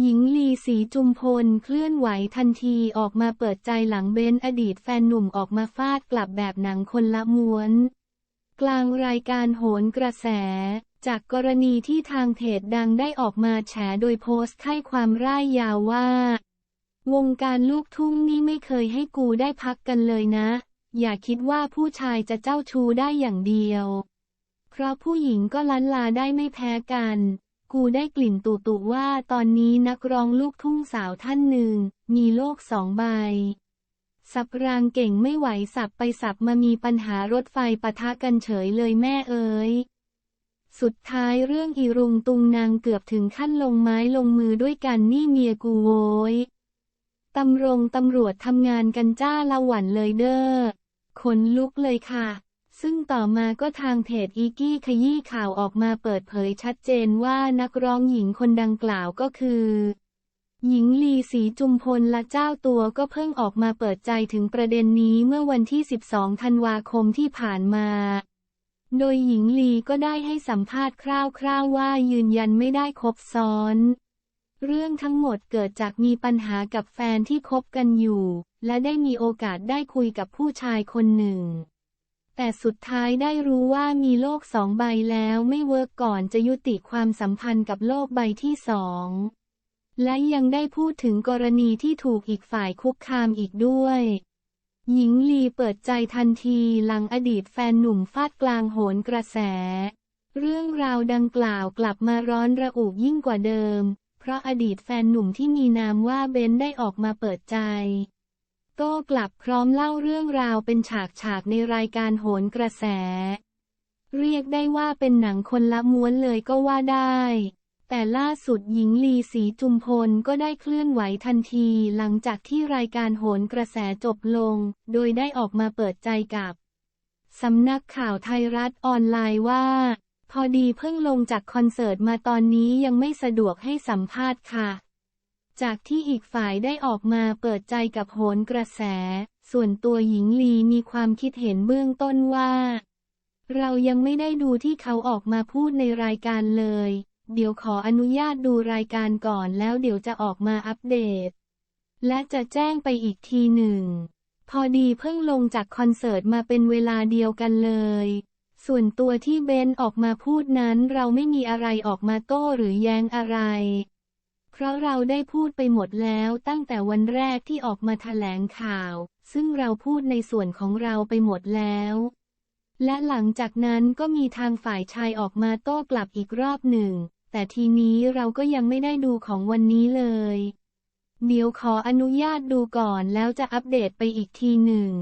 หญิงลีศรีจุมพลเคลื่อนไหวทันทีออกมาเปิดใจหลังเบนอดีตแฟนหนุ่มออกมาฟาดกลับแบบหนังคนละม้วน กลางรายการโหนกระแส จากกรณีที่ทางเพจดังได้ออกมาแฉโดยโพสต์ให้ความร่ายยาวว่า วงการลูกทุ่งนี่ไม่เคยให้กูได้พักกันเลยนะ อย่าคิดว่าผู้ชายจะเจ้าชู้ได้อย่างเดียว เพราะผู้หญิงก็ลันลาได้ไม่แพ้กัน กูได้กลิ่นตุตุว่าตอนนี้นักร้องลูกทุ่งสาวท่านหนึ่ง มีโลกสองใบ สับรางเก่งไม่ไหวสับไปสับมามีปัญหารถไฟปะทะกันเฉยเลยแม่เอ๋ยสุดท้ายเรื่องอีรุงตุงนางเกือบถึงขั้นลงไม้ลงมือด้วยกันนี่เมียกูโวยตำรงตำรวจทำงานกันจ้าละหวันเลยเด้อขนลุกเลยค่ะ ซึ่งต่อมาก็ทางเพจอีกี้ขยี้ข่าวออกมาเปิดเผยชัดเจนว่านักร้องหญิงคนดังกล่าวก็คือ หญิงลีศรีจุมพลและเจ้าตัวก็เพิ่งออกมาเปิดใจถึงประเด็นนี้เมื่อวันที่ 12 ธันวาคมที่ผ่านมา โดยหญิงลีก็ได้ให้สัมภาษณ์คร่าวๆว่ายืนยันไม่ได้คบซ้อน เรื่องทั้งหมดเกิดจากมีปัญหากับแฟนที่คบกันอยู่ และได้มีโอกาสได้คุยกับผู้ชายคนหนึ่ง แต่สุดท้ายได้รู้ว่ามีโลกสองใบแล้วไม่เวิร์กก่อนจะยุติความสัมพันธ์กับโลกใบที่สอง และยังได้พูดถึงกรณีที่ถูกอีกฝ่ายคุกคามอีกด้วย หญิงลีเปิดใจทันทีหลังอดีตแฟนหนุ่มฟาดกลางโหนกระแส เรื่องราวดังกล่าวกลับมาร้อนระอุยิ่งกว่าเดิม เพราะอดีตแฟนหนุ่มที่มีนามว่าเบนได้ออกมาเปิดใจ โต้กลับพร้อมเล่าเรื่องราวเป็นฉากๆในรายการโหนกระแส เรียกได้ว่าเป็นหนังคนละม้วนเลยก็ว่าได้ แต่ล่าสุดหญิงลีศรีจุมพลก็ได้เคลื่อนไหวทันทีหลังจากที่รายการโหนกระแสจบลง โดยได้ออกมาเปิดใจกับสำนักข่าวไทยรัฐออนไลน์ว่า พอดีเพิ่งลงจากคอนเสิร์ตมาตอนนี้ยังไม่สะดวกให้สัมภาษณ์ค่ะ จากที่อีกฝ่ายได้ออกมาเปิดใจกับโหนกระแส ส่วนตัวหญิงลีมีความคิดเห็นเบื้องต้นว่า เรายังไม่ได้ดูที่เขาออกมาพูดในรายการเลย เดี๋ยวขออนุญาตดูรายการก่อนแล้วเดี๋ยวจะออกมาอัปเดต และจะแจ้งไปอีกทีหนึ่ง พอดีเพิ่งลงจากคอนเสิร์ตมาเป็นเวลาเดียวกันเลย ส่วนตัวที่เบนออกมาพูดนั้นเราไม่มีอะไรออกมาโต้หรือแย้งอะไร เพราะเราได้พูดไปหมดแล้วตั้งแต่วันแรกที่ออกมาแถลงข่าว ซึ่งเราพูดในส่วนของเราไปหมดแล้ว และหลังจากนั้นก็มีทางฝ่ายชายออกมาโต้กลับอีกรอบหนึ่ง แต่ทีนี้เราก็ยังไม่ได้ดูของวันนี้เลย เดี๋ยวขออนุญาตดูก่อนแล้วจะอัปเดตไปอีกทีหนึ่ง